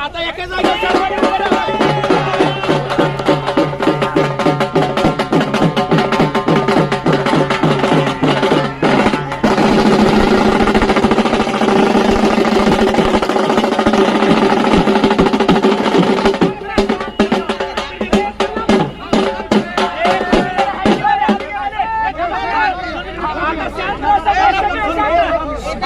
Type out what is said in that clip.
आता एका जागेवर